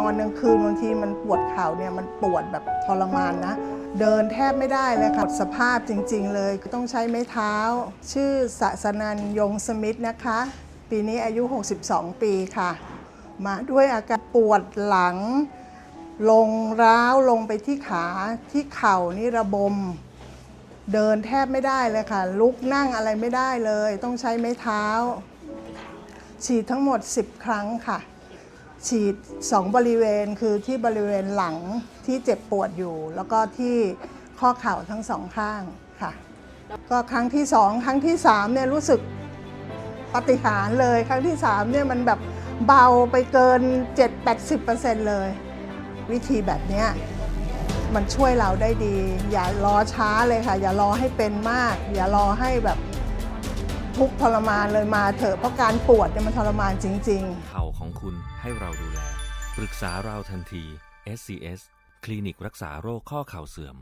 นอนกลางคืนบางทีมันปวดเข่าเนี่ยมันปวดแบบทรมานนะ เดินแทบไม่ได้เลยค่ะหมดสภาพจริง ๆ เลยต้องใช้ไม้เท้า ชื่อสะสนันยงสมิธนะคะ ปีนี้อายุ 62 ปีค่ะ มาด้วยอาการปวดหลัง ลงร้าวลงไปที่ขาที่เข่านี่ระบม เดินแทบไม่ได้เลยค่ะ ลุกนั่งอะไรไม่ได้เลย ต้องใช้ไม้เท้า ฉีดทั้งหมด 10 ครั้งค่ะ ฉีด 2 บริเวณคือที่บริเวณหลังที่เจ็บปวดอยู่ แล้วก็ที่ข้อเข่าทั้งสองข้างค่ะ ก็ครั้งที่ 2 ครั้งที่3เนี่ยรู้สึกปาฏิหารย์เลยครั้งที่3เนี่ยมันแบบเบาไปเกิน 7-80%เลย วิธีแบบเนี้ยมันช่วยเราได้ดี อย่ารอช้าเลยค่ะ อย่ารอให้เป็นมาก อย่ารอให้แบบ ทุกทรมานเลยมาเถอะเพราะการปวดเนี่ยมันทรมานจริง ๆ เข่าของคุณให้เราดูแล ปรึกษาเราทันที SCS คลินิกรักษาโรคข้อเข่าเสื่อม